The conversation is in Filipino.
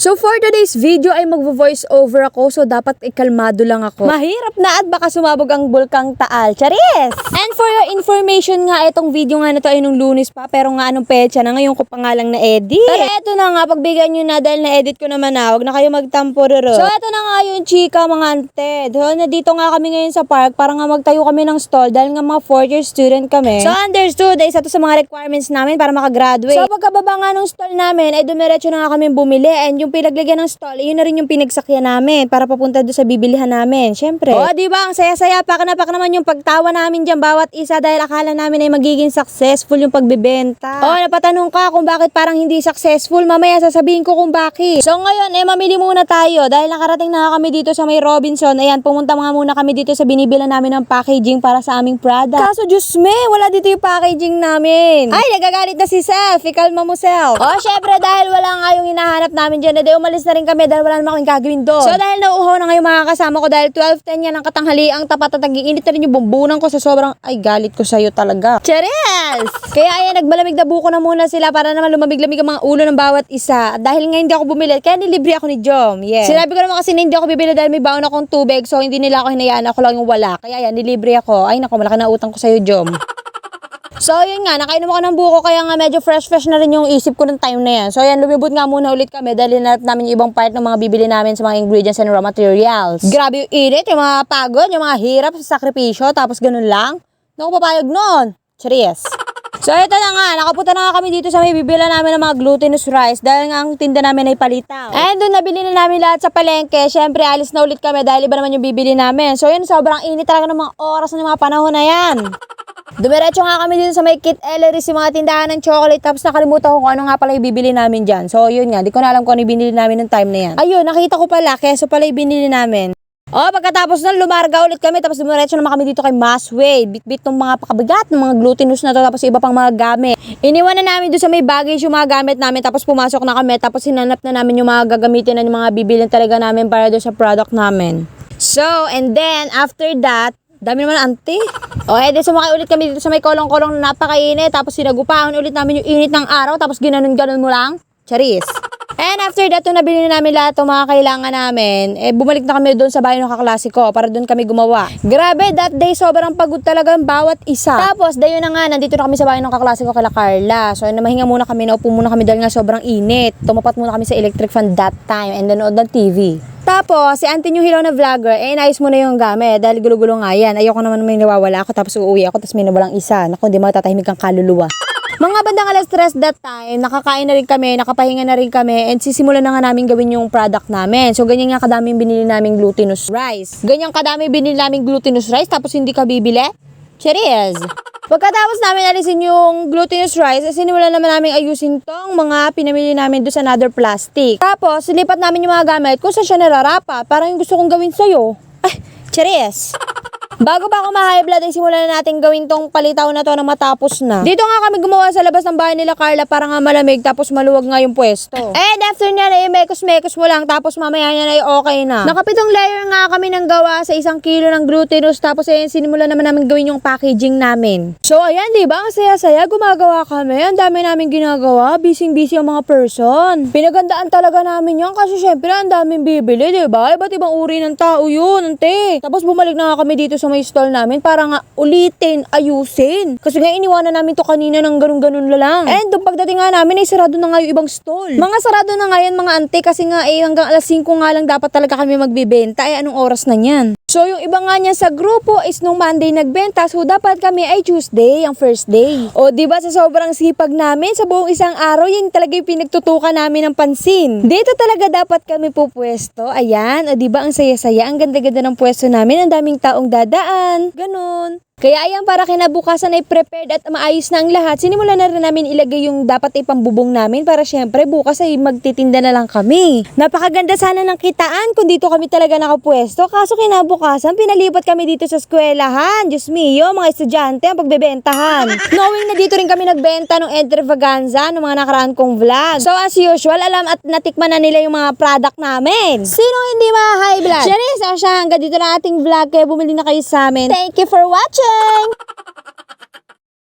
So for today's video ay magvo-voice over ako so dapat ikalmado lang ako. Mahirap na at baka sumabog ang bulkang Taal. Charis! And for your information nga, itong video nga na to ay nung lunes pa pero nga anong pecha na ngayon ko pa nga lang na-edit. Pero eto na nga, pagbigyan nyo na dahil na-edit ko naman na, huwag na kayo magtampo roro. So eto na nga yung chika mga ante. So nandito nga kami ngayon sa park para nga magtayo kami ng stall dahil nga mga 4 year student kami. So understood, ay isa to sa mga requirements namin para makagraduate. So pagkababa nga ng stall namin ay dumiretso na nga kami bumili and yung pinaglagyan ng stall, yun na rin yung pinagsakyan namin para papunta doon sa bibilihan namin. Syempre. O, di ba? Ang saya-saya. Pak na pak naman yung pagtawa namin dyan bawat isa dahil akala namin ay magiging successful yung pagbibenta. O, napatanong ka kung bakit parang hindi successful. Mamaya sasabihin ko kung bakit. So, ngayon, eh, mamili muna tayo dahil nakarating na kami dito sa may Robinson. Ayan, pumunta mga muna kami dito sa binibila namin ng packaging para sa aming product. Kaso, Diyos me, wala dito yung packaging namin. Ay, nagagalit na si Seth. Ikalma mo, Seth. O, syempre, dahil wala nga yung hinahanap namin dyan, edi umalis na rin kami dahil wala naman kaming gagawin doon. So, dahil nauuhaw na ngayon mga kasama ko dahil 12.10 yan ang katanghaliang tapat at nagiinit na rin yung bumbunan ko sa sobrang, ay, galit ko sa'yo talaga. Cheers! Kaya ayan, nagmalamig na buko na muna sila para naman lumamig-lamig ang mga ulo ng bawat isa. At dahil nga hindi ako bumili, kaya nilibre ako ni Jom. Yes. Sinabi ko naman kasi na hindi ako bibili dahil may baon akong tubig, so hindi nila ako hinayaan, ako lang yung wala. Kaya yan, nilibre ako. Ay, naku, malaki na utang ko sa'yo, Jom. So, yun nga, nakainom ako ng buko kaya nga medyo fresh-fresh na rin yung isip ko ng time na yan. So, yan, lumibot nga muna ulit kami dahil hinarap namin yung ibang part ng mga bibili namin sa mga ingredients and raw materials. Grabe yung init, yung mga pagod, yung mga hirap sa sakripisyo, tapos ganun lang. Naku, papayag nun. Cheers. So, ito na nga, nakapunta na nga kami dito sa may bibila namin ng mga glutinous rice dahil nga ang tinda namin ay palitaw. And doon nabili na namin lahat sa palengke. Siyempre, alis na ulit kami dahil iba naman yung bibili namin. So, yun, sobrang init talaga ng mga oras ng mga panahon na yan. Dumiretso nga kami dito sa may Kit Ellery, si mga tindahan ng chocolate, tapos nakalimutan ko kung ano nga pala yung bibili namin dyan. So, yun nga, di ko na alam kung ano yung binili namin ng time na yan. Ayun, nakita ko pala, keso pala yung binili namin. Oh, pagkatapos nun, lumarga ulit kami, tapos dumiretso naman kami dito kay Masway. Bit-bit ng mga pakabigat, ng mga glutinous na to, tapos iba pang mga gamit. Iniwan na namin doon sa may baggage yung mga gamit namin, tapos pumasok na kami, tapos sinanap na namin yung mga gagamitin na yung mga bibilin talaga namin para doon sa product namin. So, and then, after that, Dami naman ante. O, eh, di sumakay ulit kami dito sa may kolong-kolong na napakainit. Tapos sinagupahan ulit namin yung init ng araw. Tapos ginanon-ganon mo lang. Charis. And after that, to nabili na namin lahat ng mga kailangan namin, eh, bumalik na kami doon sa bahay ng kaklasiko para doon kami gumawa. Grabe, that day, sobrang pagod talaga ang bawat isa. Tapos, dayo na nga, nandito na kami sa bahay ng kaklasiko kala Carla. So, namahinga muna kami, naupo muna kami dahil nga sobrang init. Tumapat muna kami sa electric fan that time and then ng TV. Tapos, si Auntie yung hilaw na vlogger, eh, inayos mo na yung gamit dahil gulo-gulo nga yan. Ayoko naman may nawawala ako tapos uuwi ako tapos may nawalang isa. Naku, hindi matatahimik ang kaluluwa. Mga bandang alas stress that time, nakakain na rin kami, nakapahinga na rin kami, and sisimulan na nga namin gawin yung product namin. So, ganyan nga kadaming binili naming glutinous rice. Ganyan kadami binili naming glutinous rice, tapos hindi ka bibili? Cheers! Pagkatapos namin alisin yung glutinous rice, eh, sinimulan naman namin ayusin tong mga pinamili namin doon sa another plastic. Tapos, silipat namin yung mga gamit kung saan siya nararapat. Parang yung gusto kong gawin sa'yo. Ay, cheers! Bago pa ako ma-high blood, ay simulan na natin gawin tong palitaw na to na matapos na. Dito nga kami gumawa sa labas ng bahay nila Carla para nga malamig tapos maluwag nga yung pwesto. And after niya na mekos-mekos mo lang tapos mamaya niya na ay okay na. Nakapitong layer nga kami ng gawa sa isang kilo ng glutinous tapos ayun sinimulan naman namin gawin yung packaging namin. So ayan, di ba? Ang saya-saya gumagawa kami. Ang dami namin ginagawa. Busy-busy ang mga person. Pinagandaan talaga namin yan kasi syempre ang daming bibili, di ba? Iba't ibang uri ng tao yun, ante. Tapos bumalik na nga kami dito sa may stall namin para nga ulitin, ayusin. Kasi nga iniwanan namin to kanina ng ganun-ganun lang. And doon pagdating nga namin ay sarado na nga yung ibang stall. Mga sarado na nga yan mga ante kasi nga eh hanggang alas 5 nga lang dapat talaga kami magbibenta. Eh anong oras na yan? So yung iba nga niya sa grupo is nung Monday nagbenta so dapat kami ay Tuesday, ang first day. O di ba sa sobrang sipag namin sa buong isang araw yan talaga yung pinagtutukan namin ng pansin. Dito talaga dapat kami pupwesto. Ayan, o di ba ang saya-saya, ang ganda-ganda ng pwesto namin, ang daming taong dadaan. Ganun. Kaya ayan, para kinabukasan ay prepared at maayos na ang lahat, sinimulan na rin namin ilagay yung dapat ay pambubong namin para syempre bukas ay magtitinda na lang kami. Napakaganda sana ng kitaan kung dito kami talaga nakapwesto. Kaso kinabukasan, pinalipat kami dito sa eskwelahan. Diyos mio, mga estudyante ang pagbebentahan. Knowing na dito rin kami nagbenta ng extravaganza ng mga nakaraan kong vlog. So as usual, alam at natikman na nila yung mga product namin. Sino hindi ma-high blood? Charis, o siya, hanggang dito na ating vlog kaya bumili na kayo sa amin. Thank you for watching! Ding!